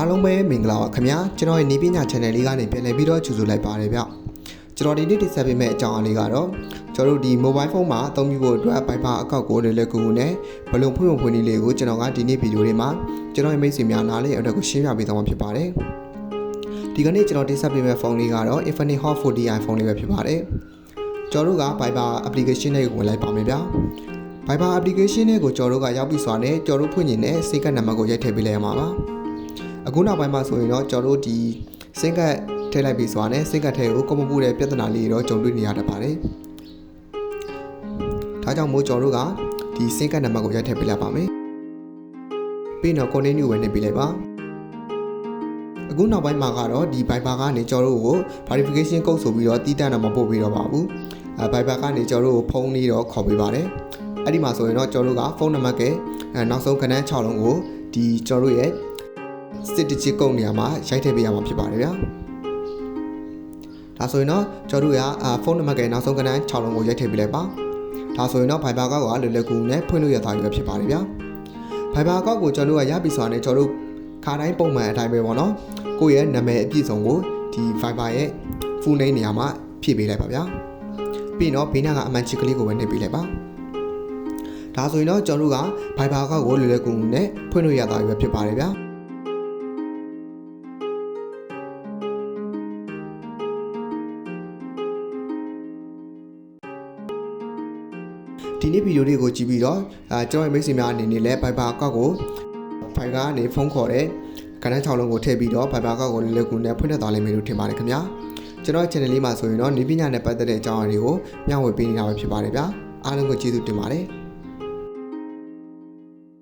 အားလုံးပဲမင်္ဂလာပါခင်ဗျာကျွန်တော်ရဲ့နေပညာ channel လေးကနေပြန်လည်ပြီးတော့ကြိုဆိုလိုက်ပါတယ်ဗျကျွန်တော်ဒီနေ့တင်ဆက်ပေးမယ့်အကြောင်းအလေးကတော့ကျွန်တော်တို့ဒီ mobile phone မှာအသုံးပြုဖို့အတွက် Viber အကောင့်ကိုလည်းလည်းကူကူနဲ့ဘလုံးဖွင့်ဖွင့်လေးလေးကိုကျွန်တော်ကဒီနေ့ဗီဒီယိုလေးမှာကျွန်တော်ရဲ့မိတ်ဆွေများနားလေးအတွက်ကိုရှင်းပြပေးသွားမှာဖြစ်ပါတယ်ဒီကနေ့ကျွန်တော်တင်ဆက်ပေးမယ့်ဖုန်းလေးကတော့ Infinix Hot 40i ဖုန်းလေးပဲဖြစ်ပါတယ်ကျွန်တော်တို့က Viber application လေးကိုဝင်လိုက်ပါမယ်ဗျာ Viber application လေးကိုကျွန်တော်တို့ကရောက်ပြီးစွာနဲ့ကျွန်တော်တို့ဖွင့်ရင်လည်းစိတ်ကနံပါတ်ကိုရိုက်ထည့်ပေးလိုက်ရမှာပါ အခုနောက်ပိုင်းမှာဆိုရင်တော့ကျွန်တော်တို့ဒီစိတ်ကထည့်လိုက်ပြီးစွာနဲ့စိတ်ကထဲကိုကွန်ပူတဲ့ပြဿနာလေးတွေတော့ကြုံတွေ့နေရတတ်ပါတယ်ဒါကြောင့်မို့ကျွန်တော်တို့ကဒီစိတ်ကနံပါတ်ကိုရိုက်ထည့်ပေးလိုက်ပါမယ်ပြီးတော့ continue ဝင်နေပေးလိုက်ပါအခုနောက်ပိုင်းမှာကတော့ဒီ Viber ကနေကျွန်တော်တို့ကို verification code ဆိုပြီးတော့တီးတန့်တော့မပို့ပြီးတော့ပါဘူးအဲ Viber ကနေကျွန်တော်တို့ကိုဖုန်းလေးတော့ခေါ်ပေးပါတယ်အဲ့ဒီမှာဆိုရင်တော့ကျွန်တော်တို့ကဖုန်းနံပါတ်ကအဲနောက်ဆုံးခဏန်း6လုံးကိုဒီကျွန်တော်တို့ရဲ့ စစ်တချစ်ကုတ်နေရာမှာရိုက်ထည့်ပေးရမှာဖြစ်ပါတယ်ဗျာဒါဆိုရင်တော့ကျွန်တော်တို့ကအာဖုန်းနံပါတ်ကနောက်ဆုံးခဏန်း6လုံးကိုရိုက်ထည့်ပေးလိုက်ပါဒါဆိုရင်တော့ Viber ကောက်ကလွယ်လွယ်ကူကူနဲ့ဖွင့်လို့ရတာရွယ်ဖြစ်ပါတယ်ဗျာ Viber ကောက်ကိုကျွန်တော်တို့ကရပြီဆိုတာနဲ့ကျွန်တော်တို့ခါတိုင်းပုံမှန်အတိုင်းပဲပေါ့နော်ကိုယ့်ရဲ့နာမည်အပြည့်စုံကိုဒီ Viber ရဲ့ full name နေရာမှာဖြည့်ပေးလိုက်ပါဗျာပြီးတော့ဘေးနားကအမှန်ချစ်ကလေးကိုပဲနှိပ်ပေးလိုက်ပါဒါဆိုရင်တော့ကျွန်တော်တို့က Viber ကောက်ကိုလွယ်လွယ်ကူကူနဲ့ဖွင့်လို့ရတာပဲဖြစ်ပါတယ်ဗျာ ဒီနေ့ဗီဒီယိုလေးကိုကြည့်ပြီးတော့အဲကျွန်တော်ရဲ့မိတ်ဆွေများအနေနဲ့လည်း Viber ကောက်ကို Viber ကနေဖုန်းခေါ်တဲ့ကဏ္ဍ6လုံးကိုထည့်ပြီးတော့ Viber ကောက်ကိုလွယ်လွယ်ကူကူနဲ့ဖွင့်တတ်သွားလိမ့်မယ်လို့ထင်ပါတယ်ခင်ဗျာကျွန်တော် channel လေးမှာဆိုရင်တော့နေပညာနဲ့ပတ်သက်တဲ့အကြောင်းအရာတွေကိုမျှဝေပေးနေတာပဲဖြစ်ပါတယ်ဗျာအားလုံးကိုကျေးဇူးတင်ပါတယ်